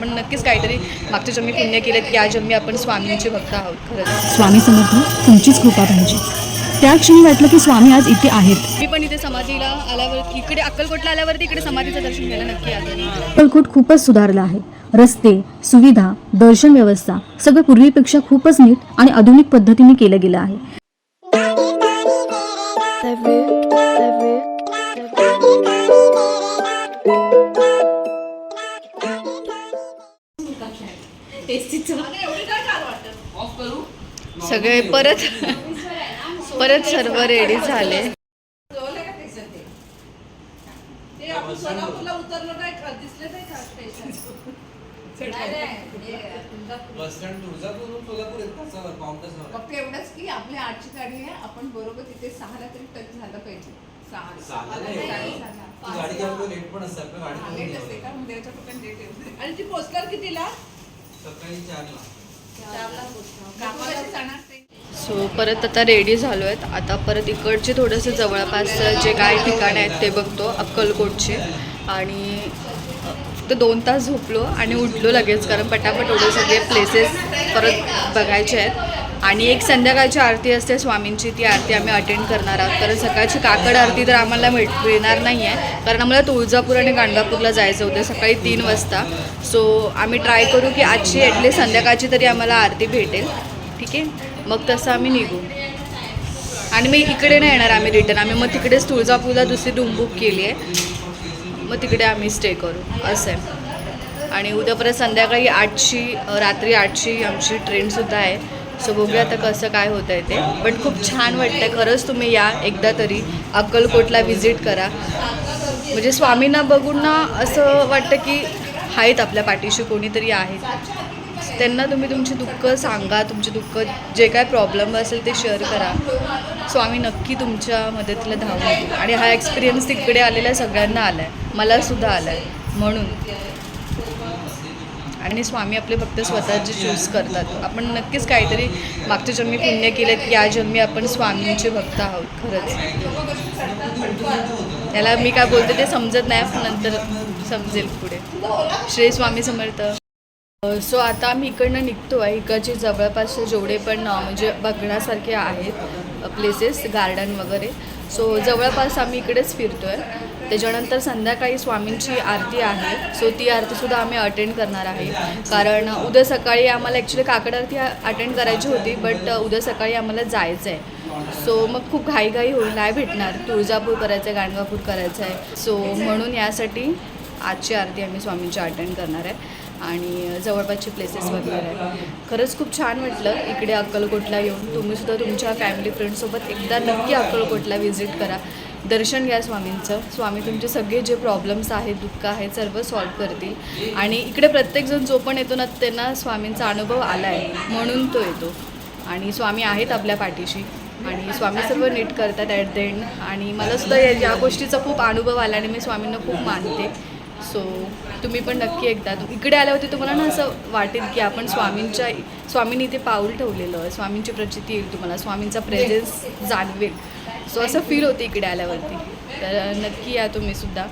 आपण नक्कीच काहीतरी मागच्या जन्मी पुण्य केलं की या जन्मी आपण स्वामींचे भक्त आहोत खरंच स्वामी समर्थ तुमचीच कृपा पाहिजे. त्या क्षणी वाटलं की स्वामी आज इथे आहेत. मी पण इथे समाधीला आल्यावर इकडे अक्कलकोटला आल्यावरती इकडे समाधीचं दर्शन घ्यायला नक्की आले अक्कलकोट खूपच सुधारलं आहे. रस्ते सुविधा दर्शन व्यवस्था सगळं पूर्वीपेक्षा खूपच नीट आणि आधुनिक पद्धतीने केलं गेलं आहे. सगळे परत परत सर्व रेडी झाले. फक्त एवढंच की आपली आठची गाडी आहे आपण बरोबर तिथे सहाला तरी टच झालं पाहिजे. आणि ती पोचणार कितीला? सो परत आता रेडी झालो आहेत. आता परत इकडचे थोडेसे जवळपास जे काय ठिकाणं आहेत ते बघतो अक्कलकोटचे. आणि फक्त दोन तास झोपलो आणि उठलो लगेच कारण पटापट एवढे सगळे प्लेसेस परत बघायचे आहेत. आणि एक संध्याकाळची आरती असते स्वामींची ती आरती आम्ही अटेंड करणार आहोत. कारण सकाळची काकड आरती तर आम्हाला मिळ मिळणार नाही आहे. कारण आम्हाला तुळजापूर आणि गाणगापूरला जायचं होतं सकाळी तीन वाजता. सो आम्ही ट्राय करू की आजची ॲटलीस्ट संध्याकाळची तरी आम्हाला आरती भेटेल. ठीक आहे? मग तसं आम्ही निघू. आणि मी इकडे नाही येणार आम्ही रिटर्न आम्ही मग तिकडेच तुळजापूरला दुसरी रूम बुक केली आहे. मग तिकडे आम्ही स्टे करू. असं आहे. आणि उद्या परत संध्याकाळी आठची रात्री आठची आमची ट्रेनसुद्धा आहे. सो बघूया आता कसं काय होतं आहे ते. पण खूप छान वाटतं आहे खरंच तुम्ही या एकदा तरी. अक्कलकोटला व्हिजिट करा. म्हणजे स्वामींना बघून ना असं वाटतं की आहेत आपल्या पाठीशी कोणीतरी आहेत. त्यांना तुम्ही तुमची दुःख सांगा. तुमचे दुःख जे काय प्रॉब्लेम असेल ते शेअर करा. स्वामी नक्की तुमच्या मदतीला धावून आणि हा एक्सपिरियन्स तिकडे आलेला सगळ्यांना आला आहे मलासुद्धा आला आहे म्हणून. आणि स्वामी आपले फक्त स्वतःचे चूज करतात. आपण नक्कीच काहीतरी मागच्या जन्मी पुण्य केलं की या जन्मी आपण स्वामींचे भक्त आहोत खरंच. त्याला मी काय बोलते ते समजत नाही पण नंतर समजेल पुढे. श्री स्वामी समर्थ. सो आता आम्ही इकडनं निघतो आहे इकडचे जवळपासचे जेवढे पण म्हणजे बघण्यासारखे आहेत प्लेसेस गार्डन वगैरे. सो जवळपास आम्ही इकडेच फिरतो आहे त्याच्यानंतर संध्याकाळी स्वामींची आरती आहे. सो ती आरतीसुद्धा आम्ही अटेंड करणार आहे. कारण उद्या सकाळी आम्हाला ॲक्च्युली काकड आरती अटेंड करायची होती बट उद्या सकाळी आम्हाला जायचं आहे सो मग खूप घाईघाई होईल नाही भेटणार. तुळजापूर करायचं आहे गाणगापूर करायचं आहे सो म्हणून यासाठी आजची आरती आम्ही स्वामींची अटेंड करणार आहे. आणि जवळपासचे प्लेसेस वगैरे आहे. खरंच खूप छान वाटलं. इकडे अक्कलकोटला येऊन तुम्हीसुद्धा तुमच्या फॅमिली फ्रेंडसोबत एकदा नक्की अक्कलकोटला व्हिजिट करा. दर्शन घ्या स्वामींचं. स्वामी तुमचे सगळे जे प्रॉब्लेम्स आहेत दुःख आहेत सर्व सॉल्व करतील. आणि इकडे प्रत्येकजण जो पण येतो ना त्यांना स्वामींचा अनुभव आला आहे म्हणून तो येतो. आणि स्वामी आहेत आपल्या पाठीशी. आणि स्वामी सर्व नीट करतात ॲट द एंड आणि मला सुद्धा या गोष्टीचा खूप अनुभव आला आणि मी स्वामींना खूप मानते. सो तुम्ही पण नक्की एकदा इकडे आल्यावरती तुम्हाला ना असं वाटेल की आपण स्वामींच्या स्वामींनी इथे पाऊल ठेवलेलं आहे. स्वामींची प्रचिती येईल तुम्हाला. स्वामींचा प्रेझेन्स जाणवेल. सो असं फील होते इकडे आल्यावरती. तर नक्की या तुम्ही सुद्धा.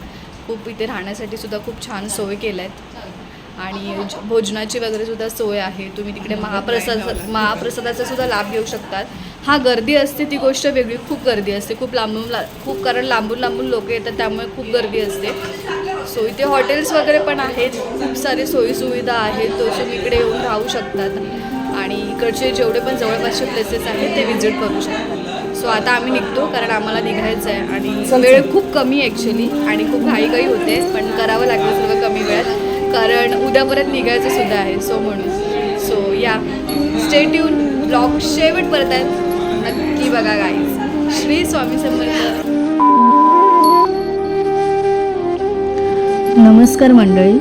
खूप इथे राहण्यासाठी सुद्धा खूप छान सोय केल्या आहेत आणि भोजनाची वगैरे सुद्धा सोय आहे. तुम्ही तिकडे महाप्रसाद महाप्रसादाचा सुद्धा लाभ घेऊ शकतात. हा गर्दी असते ती गोष्ट वेगळी. खूप गर्दी असते. खूप लांबून ला खूप कारण लांबून लांबून लोक येतात त्यामुळे खूप गर्दी असते. सो इथे हॉटेल्स वगैरे पण आहेत. खूप सारे सोयीसुविधा आहेत. तो तुम्ही इकडे येऊन राहू शकतात. आणि इकडचे जेवढे पण जवळपासचे प्लेसेस आहेत ते व्हिजिट करू शकतात. सो आता आम्ही निघतो कारण आम्हाला निघायचं आहे आणि वेळ खूप कमी ॲक्च्युली आणि खूप घाईघाई होते पण करावं लागलं सर्व कमी वेळात. कारण उद्या परत निघायचं सुद्धा आहे सो म्हणून. सो या. स्टेट येऊन ब्लॉग शेवटपर्यंत आहेत नक्की बघा गाईज श्री स्वामी समर्थ नमस्कार मंडळी.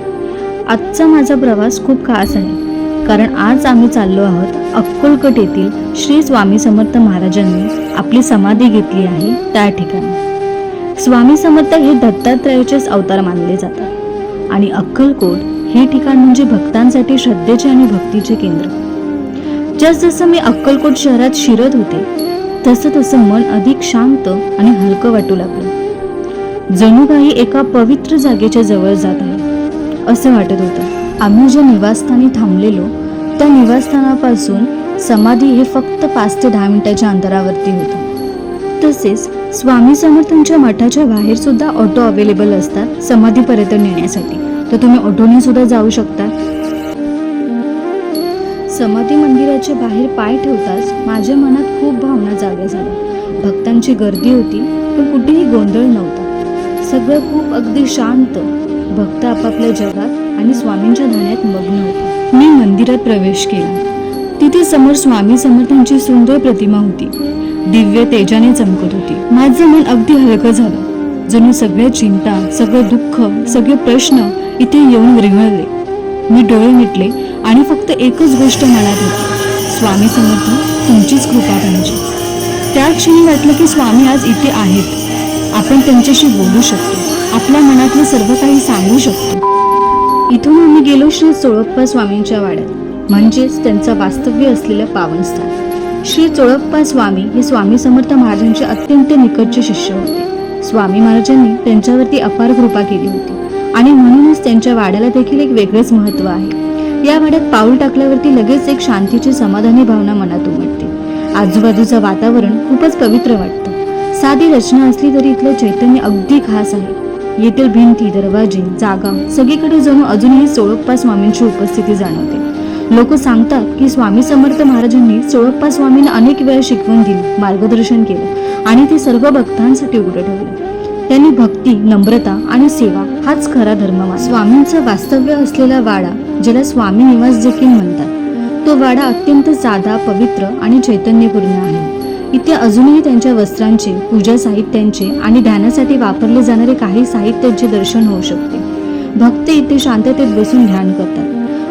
आजचा माझा प्रवास खूप खास आहे. कारण आज आम्ही चाललो आहोत अक्कलकोट येथील श्री स्वामी समर्थ महाराजांनी आपली समाधी घेतली आहे. त्या ठिकाणी स्वामी समर्थ हे दत्तात्रयाचेच अवतार मानले जातात. आणि अक्कलकोट हे ठिकाण म्हणजे भक्तांसाठी श्रद्धेचे आणि भक्तीचे केंद्र. जसजसं मी अक्कलकोट शहरात शिरत होते तसं तसं मन अधिक शांत आणि हलकं वाटू लागलं. जणू काही एका पवित्र जागेच्या जवळ जात आहे असं वाटत होतं. आम्ही ज्या निवासस्थानी थांबलेलो त्या निवासस्थानापासून समाधी हे फक्त पाच ते दहा मिनिटाच्या अंतरावरती होतं. तसेच स्वामी समर्थांच्या मठाच्या बाहेर सुद्धा ऑटो अवेलेबल असतात समाधीपर्यंत नेण्यासाठी. तर तुम्ही ऑटोने सुद्धा जाऊ शकता. समाधी मंदिराच्या बाहेर पाय ठेवताच माझ्या मनात खूप भावना जाग्या झाल्या. भक्तांची गर्दी होती पण कुठेही गोंधळ नव्हता. सगळं खूप अगदी शांत. भक्त आपापल्या जगात आणि स्वामींच्या ध्यानात मग्न होते. मी मंदिरात प्रवेश केला. तिथे समोर स्वामी समर्थांची सुंदर प्रतिमा होती. दिव्य तेजाने चमकत होती. माझं मन अगदी हलकं झालं. जणू सगळ्या चिंता सगळं दुःख सगळे प्रश्न इथे येऊन विरघळले. मी डोळे मिटले आणि फक्त एकच गोष्ट मनात होती. स्वामी समर्थ तुमचीच कृपा पाहिजे. त्या क्षणी वाटलं की स्वामी आज इथे आहेत. आपण त्यांच्याशी बोलू शकतो. आपल्या मनातलं सर्व काही सांगू शकतो. इथून आम्ही गेलो श्री चोळप्पा स्वामींच्या वाड्यात. म्हणजेच त्यांचं वास्तव्य असलेलं पावनस्थान श्री चोळप्पा स्वामी हे स्वामी समर्थ महाराजांचे अत्यंत निकटचे शिष्य होते. स्वामी महाराजांनी त्यांच्यावरती अपार कृपा केली होती. आणि म्हणूनच त्यांच्या वाड्याला देखील एक वेगळंच महत्त्व आहे. या वाड्यात पाऊल टाकल्यावरती लगेच एक शांतीची समाधानी भावना मनात उमटते. आजूबाजूचं वातावरण खूपच पवित्र वाटतं. साधी रचना असली तरी इथलं चैतन्य अगदी खास आहे. येथील भिंती दरवाजे जागा सगळीकडे जणू अजूनही सोळप्पा स्वामींची उपस्थिती जाणवते. लोक सांगतात की स्वामी समर्थ महाराजांनी सोळप्पा स्वामींना अनेक वेळा शिकवण दिली मार्गदर्शन केलं आणि ते सर्व भक्तांसाठी उघडं ठेवलं. त्यांनी भक्ती नम्रता आणि सेवा हाच खरा धर्म स्वामींचं वास्तव्य असलेला वाडा ज्याला स्वामी निवास देखील म्हणतात तो वाडा अत्यंत साधा पवित्र आणि चैतन्यपूर्ण आहे. इथे अजूनही त्यांच्या वस्त्रांचे पूजा साहित्यांचे आणि ध्यानासाठी वापरले जाणारे काही साहित्यांचे दर्शन होऊ शकते. भक्त इथे शांततेत बसून ध्यान करतात.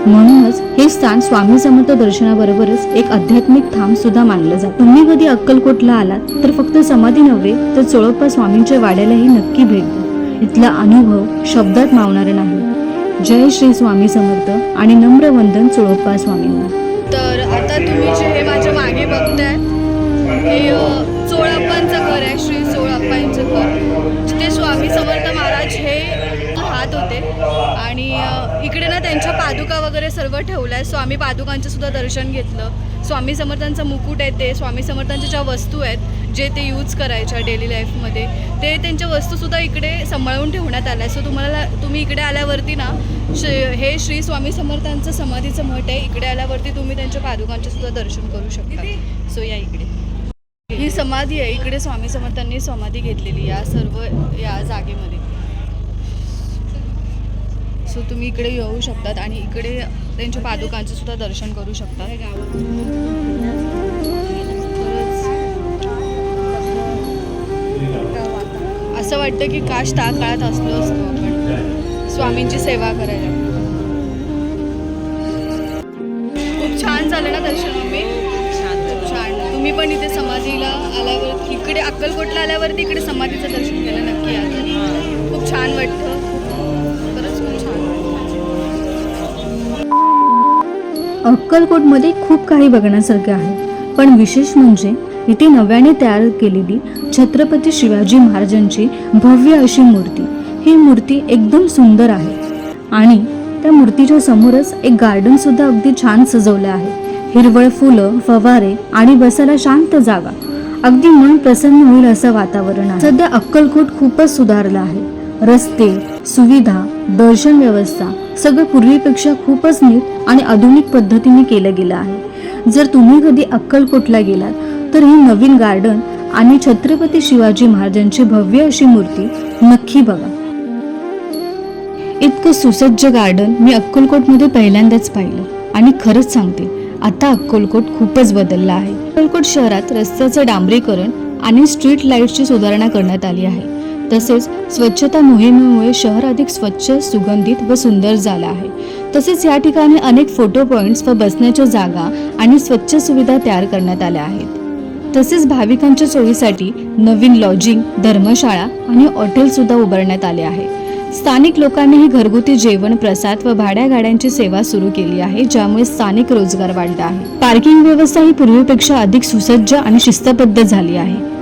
म्हणूनच हे स्थान स्वामी समर्थ दर्शनाबरोबरच एक आध्यात्मिक थांब सुद्धा मानलं जातं. तुम्ही कधी अक्कलकोटला आलात तर फक्त समाधी नव्हे तर चोळप्पा स्वामींच्या वाड्यालाही नक्की भेट द्या. इथला अनुभव शब्दात मावणारा नाही. जय श्री स्वामी समर्थ आणि नम्र वंदन चोळप्पा स्वामींना. तर आता तुम्ही जे हे हे चोळप्पांचं घर आहे श्री चोळप्पांचं घर. जिथे स्वामी समर्थ महाराज हे राहत होते. आणि इकडे ना त्यांच्या पादुका वगैरे सर्व ठेवलं आहे स्वामी पादुकांचं सुद्धा दर्शन घेतलं. स्वामी समर्थांचं मुकुट आहे ते. स्वामी समर्थांच्या ज्या वस्तू आहेत जे ते यूज करायच्या डेली लाईफमध्ये ते त्यांच्या वस्तूसुद्धा इकडे सांभाळून ठेवण्यात आल्या. सो तुम्हाला तुम्ही इकडे आल्यावरती ना हे श्री स्वामी समर्थांचं समाधीचं मठ आहे. इकडे आल्यावरती तुम्ही त्यांच्या पादुकांचे सुद्धा दर्शन करू शकता. सो या इकडे. ही समाधी आहे. इकडे स्वामी समर्थांनी समाधी घेतलेली या सर्व या जागेमध्ये. सो तुम्ही इकडे येऊ शकतात आणि इकडे त्यांच्या पादुकांचं सुद्धा दर्शन करू शकता. असं वाटतं की काश त्या काळात असलो असतो आपण. स्वामींची सेवा करायला. खूप छान झालं ना दर्शन. तुम्ही पण इथे समाधीला आल्यावर इकडे अक्कलकोटला आल्यावरती इकडे समाधीचं दर्शन केलं नक्की आलं खूप छान वाटतं. खरंच खूप छान अक्कलकोटमध्ये खूप काही बघण्यासारखे आहे. पण विशेष म्हणजे इथे नव्याने तयार केलेली छत्रपती शिवाजी महाराजांची भव्य अशी मूर्ती. ही मूर्ती एकदम सुंदर आहे. आणि त्या मूर्तीच्या समोरच एक गार्डन सुद्धा अगदी छान सजवलं आहे. हिरवळ फुलं फवारे आणि बसायला शांत जागा. अगदी मन प्रसन्न होईल असं वातावरण आहे. सध्या अक्कलकोट खूपच सुधारलं आहे. रस्ते सुविधा दर्शन व्यवस्था सगळं पूर्वीपेक्षा खूपच नीट आणि आधुनिक पद्धतीने केलं गेलं आहे. जर तुम्ही कधी अक्कलकोटला गेलात तर हे नवीन गार्डन आणि छत्रपती शिवाजी महाराजांची भव्य अशी मूर्ती नक्की बघा. इतकं सुसज्ज गार्डन मी अक्कलकोटमध्ये पहिल्यांदाच पाहिलं आणि खरंच सांगते आता अक्कलकोट खूपच बदलला आहे. अक्कलकोट शहरात रस्त्याचं डांबरीकरण आणि स्ट्रीट लाईट्सची सुधारणा करण्यात आली आहे. तसेच स्वच्छता मोहिमेमुळे शहर अधिक स्वच्छ सुगंधित व सुंदर झालं आहे. तसेच या ठिकाणी अनेक फोटो पॉईंट्स व बसण्याच्या जागा आणि स्वच्छ सुविधा तयार करण्यात आल्या आहेत. तसेच भाविकांच्या सोयीसाठी नवीन लॉजिंग धर्मशाळा आणि हॉटेलसुद्धा उभारण्यात आले आहे. स्थानिक लोकांनीही घरगुती जेवण प्रसाद व भाड्या गाड्यांची सेवा सुरू केली आहे ज्यामुळे स्थानिक रोजगार वाढला आहे. पार्किंग व्यवस्था ही पूर्वीपेक्षा अधिक सुसज्ज आणि शिस्तबद्ध झाली आहे.